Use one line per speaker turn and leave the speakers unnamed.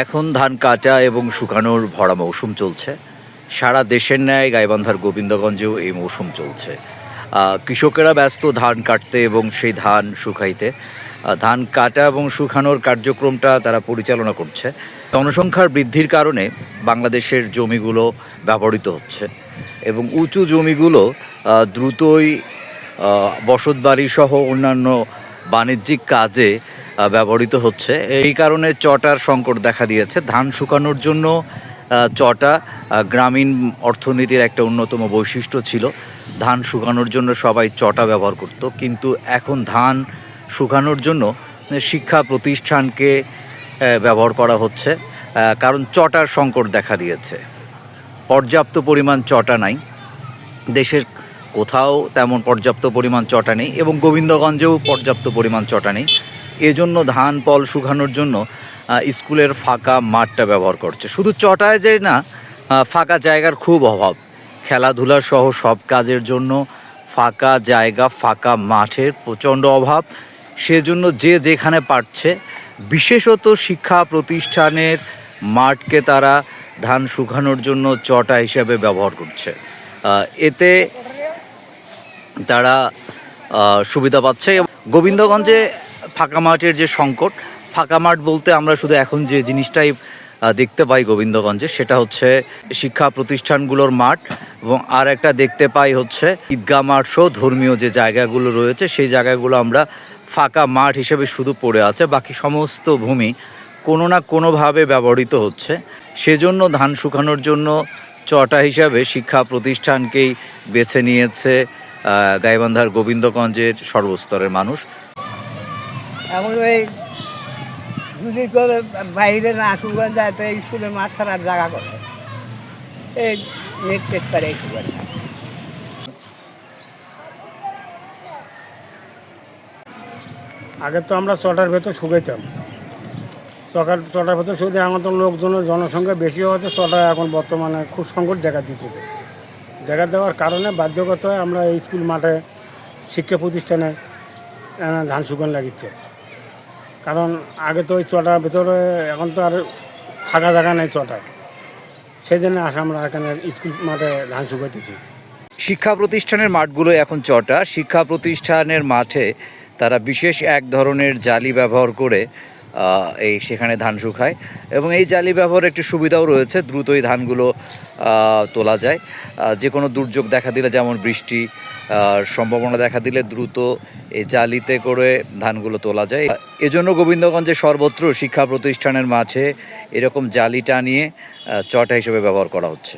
এখন ধান কাটা এবং শুকানোর ভরা মৌসুম চলছে। সারা দেশের ন্যায় গাইবান্ধার গোবিন্দগঞ্জেও এই মৌসুম চলছে। কৃষকেরা ব্যস্ত ধান কাটতে এবং সেই ধান শুকাইতে। ধান কাটা এবং শুকানোর কার্যক্রমটা তারা পরিচালনা করছে। জনসংখ্যার বৃদ্ধির কারণে বাংলাদেশের জমিগুলো ব্যবহৃত হচ্ছে এবং উঁচু জমিগুলো দ্রুতই বসতবাড়ি সহ অন্যান্য বাণিজ্যিক কাজে ব্যবহৃত হচ্ছে। এই কারণে চটার সংকট দেখা দিয়েছে। ধান শুকানোর জন্য চটা গ্রামীণ অর্থনীতির একটা অন্যতম বৈশিষ্ট্য ছিল। ধান শুকানোর জন্য সবাই চটা ব্যবহার করত। কিন্তু এখন ধান শুকানোর জন্য শিক্ষা প্রতিষ্ঠানকে ব্যবহার করা হচ্ছে কারণ চটার সংকট দেখা দিয়েছে। পর্যাপ্ত পরিমাণ চটা নাই। দেশের কোথাও তেমন পর্যাপ্ত পরিমাণ চটা নেই এবং গোবিন্দগঞ্জেও পর্যাপ্ত পরিমাণ চটা নেই। এজন্য ধান পল শুকানোর জন্য স্কুলের ফাঁকা মাঠটা ব্যবহার করছে। শুধু চটায় যে না ফাঁকা জায়গার খুব অভাব। খেলাধুলা সহ সব কাজের জন্য ফাঁকা জায়গা, ফাঁকা মাঠের প্রচণ্ড অভাব। সেজন্য যে যেখানে পারছে, বিশেষত শিক্ষা প্রতিষ্ঠানের মাঠকে তারা ধান শুকানোর জন্য চটা হিসেবে ব্যবহার করছে। এতে তারা সুবিধা পাচ্ছে। গোবিন্দগঞ্জে ফাঁকা মাঠের যে সংকট, ফাঁকা মাঠ বলতে আমরা শুধু এখন যে জিনিসটাই দেখতে পাই গোবিন্দগঞ্জে, সেটা হচ্ছে শিক্ষা প্রতিষ্ঠানগুলোর মাঠ এবং আর একটা দেখতে পাই হচ্ছে ঈদগাহ মাঠ সহ ধর্মীয় যে জায়গাগুলো রয়েছে, সেই জায়গাগুলো আমরা ফাঁকা মাঠ হিসেবে শুধু পড়ে আছে। বাকি সমস্ত ভূমি কোনো না কোনোভাবে ব্যবহৃত হচ্ছে। সেজন্য ধান শুকানোর জন্য চটা হিসাবে শিক্ষা প্রতিষ্ঠানকেই বেছে নিয়েছে গাইবান্ধার গোবিন্দগঞ্জের সর্বস্তরের মানুষ।
এখন ওই যদি করে বাইরে না শুকান যায় তো স্কুলের মাঠ ছাড়ার জায়গা করে। এই নেট টেট করে এই শুকান
আগে তো আমরা চটার ভেতর শুকাইতাম। চকার, চটার ভেতর শুধু তো লোকজনের জনসংখ্যা বেশি হওয়াতে চটা এখন বর্তমানে খুব সংকট দেখা দিতেছে। দেখা দেওয়ার কারণে বাধ্যগত আমরা স্কুল মাঠে শিক্ষা প্রতিষ্ঠানে ধান শুকান লাগিচ্ছে। কারণ আগে তো ওই চটার ভেতরে এখন তো আর ফাঁকা জায়গা নেই চটায়। সেই জন্য আমরা এখানে স্কুল মাঠে ধান শুকাইতেছি।
শিক্ষা প্রতিষ্ঠানের মাঠগুলো এখন চটা। শিক্ষা প্রতিষ্ঠানের মাঠে তারা বিশেষ এক ধরনের জালি ব্যবহার করে এই সেখানে ধান শুকায়। এবং এই জালি ব্যবহারের একটি সুবিধাও রয়েছে, দ্রুতই ধানগুলো তোলা যায়। যে কোনো দুর্যোগ দেখা দিলে, যেমন বৃষ্টি সম্ভাবনা দেখা দিলে দ্রুত এই জালিতে করে ধানগুলো তোলা যায়। এজন্য গোবিন্দগঞ্জে সর্বত্র শিক্ষা প্রতিষ্ঠানের মাঝে এরকম জালি টানিয়ে চটা হিসেবে ব্যবহার করা হচ্ছে।